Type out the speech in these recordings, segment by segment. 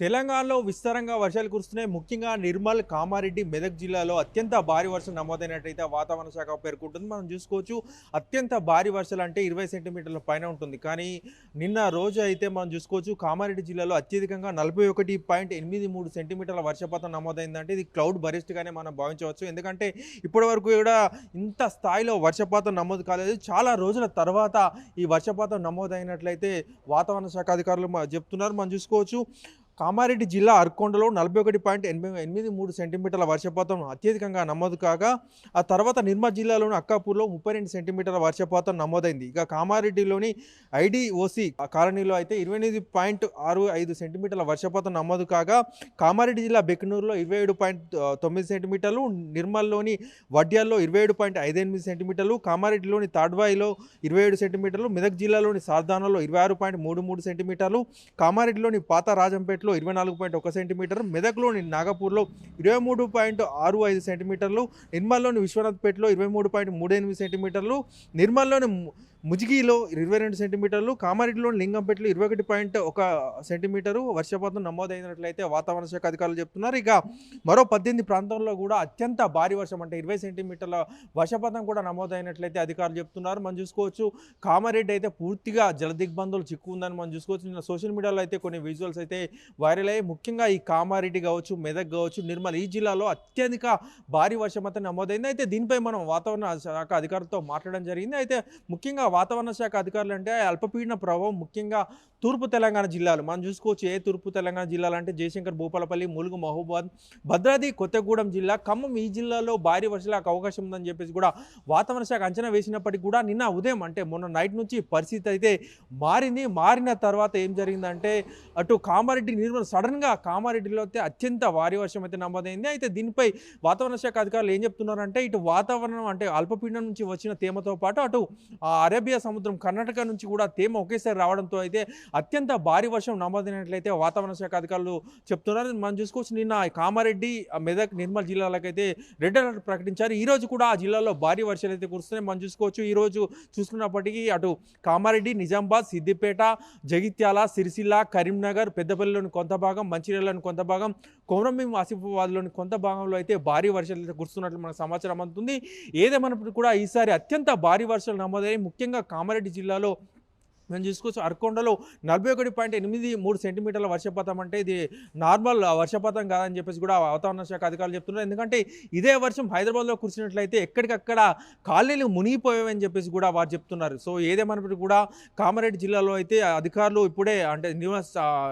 తెలంగాణలో విస్తారంగా వర్షాలు కురుస్తున్నాయి. ముఖ్యంగా నిర్మల్ కామారెడ్డి మెదక్ జిల్లాలో అత్యంత భారీ వర్షం నమోదైనట్టయితే వాతావరణ శాఖ పేర్కొంటుంది. మనం చూసుకోవచ్చు అత్యంత భారీ వర్షాలు అంటే ఇరవై సెంటీమీటర్ల పైన ఉంటుంది. కానీ నిన్న రోజు అయితే మనం చూసుకోవచ్చు కామారెడ్డి జిల్లాలో అత్యధికంగా నలభై ఒకటి పాయింట్ ఎనిమిది మూడు సెంటీమీటర్ల వర్షపాతం నమోదైందంటే ఇది క్లౌడ్ బరిస్ట్గానే మనం భావించవచ్చు. ఎందుకంటే ఇప్పటి వరకు కూడా ఇంత స్థాయిలో వర్షపాతం నమోదు కాలేదు. చాలా రోజుల తర్వాత ఈ వర్షపాతం నమోదైనట్లయితే వాతావరణ శాఖ అధికారులు చెప్తున్నారు. మనం చూసుకోవచ్చు కామారెడ్డి జిల్లా అర్కొండలో నలభై ఒకటి పాయింట్ ఎనభై ఎనిమిది మూడు సెంటీమీటర్ల వర్షపాతం అత్యధికంగా నమోదు కాగా ఆ తర్వాత నిర్మల్ జిల్లాలోని అక్కాపూర్లో ముప్పై రెండు సెంటీమీటర్ల వర్షపాతం నమోదైంది. ఇక కామారెడ్డిలోని ఐడిఓసి కాలనీలో అయితే ఇరవై ఎనిమిది పాయింట్ ఆరు ఐదు సెంటీమీటర్ల వర్షపాతం నమోదు కాగా కామారెడ్డి జిల్లా బెక్నూరులో ఇరవై ఏడు పాయింట్ తొమ్మిది సెంటీమీటర్లు నిర్మల్లోని వడ్యాల్లో ఇరవై ఏడు పాయింట్ ఐదు ఎనిమిది సెంటీమీటర్లు కామారెడ్డిలోని తాడ్వాయిలో ఇరవై ఏడు సెంటీమీటర్లు మెదక్ జిల్లాలోని సార్దానలో ఇరవై ఆరు పాయింట్ మూడు మూడు సెంటీమీటర్లు కామారెడ్డిలోని పాత రాజంపేట రాజంపేటలో ఇరవై నాలుగు పాయింట్ ఒక సెంటీమీటర్ మెదక్లోని నాగపూర్లో ఇరవై మూడు పాయింట్ ఆరు ఐదు సెంటీమీటర్లు నిర్మల్లోని విశ్వనాథ్పేటలో ఇరవై మూడు పాయింట్ మూడు ఎనిమిది సెంటీమీటర్లు నిర్మల్లోని ముజిగిలో ఇరవై రెండు సెంటీమీటర్లు కామారెడ్డిలోని లింగంపేటలో ఇరవై ఒకటి పాయింట్ ఒక సెంటీమీటరు వర్షపాతం నమోదైనట్లయితే వాతావరణ శాఖ అధికారులు చెప్తున్నారు. ఇక మరో పద్దెనిమిది ప్రాంతంలో కూడా అత్యంత భారీ వర్షం అంటే ఇరవై సెంటీమీటర్ల వర్షపాతం కూడా నమోదైనట్లయితే అధికారులు చెప్తున్నారు. మనం చూసుకోవచ్చు కామారెడ్డి అయితే పూర్తిగా జలదిగ్బంధులు చిక్కుందని మనం చూసుకోవచ్చు. నిన్న సోషల్ మీడియాలో అయితే కొన్ని విజువల్స్ అయితే వైరల్ అయ్యి ముఖ్యంగా ఈ కామారెడ్డి కావచ్చు మెదక్ కావచ్చు నిర్మల్ ఈ జిల్లాలో అత్యధిక భారీ వర్షం అయితే నమోదైంది. అయితే దీనిపై మనం వాతావరణ శాఖ అధికారులతో మాట్లాడడం జరిగింది. అయితే ముఖ్యంగా వాతావరణ శాఖ అధికారులు అంటే అల్పపీడన ప్రభావం ముఖ్యంగా తూర్పు తెలంగాణ జిల్లాలు. మనం చూసుకోవచ్చు ఏ తూర్పు తెలంగాణ జిల్లాలు అంటే జయశంకర్ భూపాలపల్లి ములుగు మహబూబాద్ భద్రాద్రి కొత్తగూడెం జిల్లా. ఖమ్మం ఈ జిల్లాలో భారీ వర్షాలకు అవకాశం ఉందని చెప్పేసి కూడా వాతావరణ శాఖ అంచనా వేసినప్పటికీ కూడా నిన్న ఉదయం అంటే మొన్న నైట్ నుంచి పరిస్థితి అయితే మారింది. మారిన తర్వాత ఏం జరిగిందంటే అటు కామారెడ్డి నిర్మల్ సడన్గా కామారెడ్డిలో అయితే అత్యంత భారీ వర్షం అయితే నమోదైంది. అయితే దీనిపై వాతావరణ శాఖ అధికారులు ఏం చెప్తున్నారంటే ఇటు వాతావరణం అంటే అల్పపీడనం నుంచి వచ్చిన తేమతో పాటు అటు ఆ అరేబియా సముద్రం కర్ణాటక నుంచి కూడా తేమ ఒకేసారి రావడంతో అయితే అత్యంత భారీ వర్షం నమోదైనట్లయితే వాతావరణ శాఖ అధికారులు చెప్తున్నారు. మనం చూసుకోవచ్చు నిన్న కామారెడ్డి మెదక్ నిర్మల్ జిల్లాలకైతే రెడ్ అలర్ట్ ప్రకటించారు. ఈ రోజు కూడా ఆ జిల్లాలో భారీ వర్షాలు అయితే కురుస్తున్నాయి. మనం చూసుకోవచ్చు ఈరోజు చూసుకున్నప్పటికీ అటు కామారెడ్డి నిజామాబాద్ సిద్దిపేట జగిత్యాల సిరిసిల్ల కరీంనగర్ పెద్దపల్లిలోని కొంత భాగం మంచిర్యాలలోని కొంత భాగం కొమరంభీం ఆసిఫాబాద్లోని కొంత భాగంలో అయితే భారీ వర్షాలు అయితే కురుస్తున్నట్లు మనకు సమాచారం అందుతుంది. ఏదేమైనప్పటికీ కూడా ఈసారి అత్యంత భారీ వర్షాలు నమోదయ్యాయి. ముఖ్యంగా కామారెడ్డి జిల్లాలో మేము చూసుకోవచ్చు అరకొండలో నలభై ఒకటి పాయింట్ ఎనిమిది మూడు సెంటీమీటర్ల వర్షపాతం అంటే ఇది నార్మల్ వర్షపాతం కాదని చెప్పేసి కూడా వాతావరణ శాఖ అధికారులు చెప్తున్నారు. ఎందుకంటే ఇదే వర్షం హైదరాబాద్లో కురిసినట్లయితే ఎక్కడికక్కడ కాలనీలు మునిగిపోయావని చెప్పేసి కూడా వారు చెప్తున్నారు. సో ఏదేమైనప్పటికీ కూడా కామారెడ్డి జిల్లాలో అయితే అధికారులు ఇప్పుడే అంటే నివ-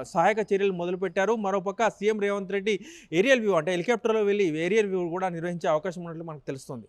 సహాయక చర్యలు మొదలుపెట్టారు. మరోపక్క CM Revanth Reddy aerial view అంటే హెలికాప్టర్లో వెళ్ళి ఏరియల్ వ్యూ కూడా నిర్వహించే అవకాశం ఉన్నట్లు మనకు తెలుస్తుంది.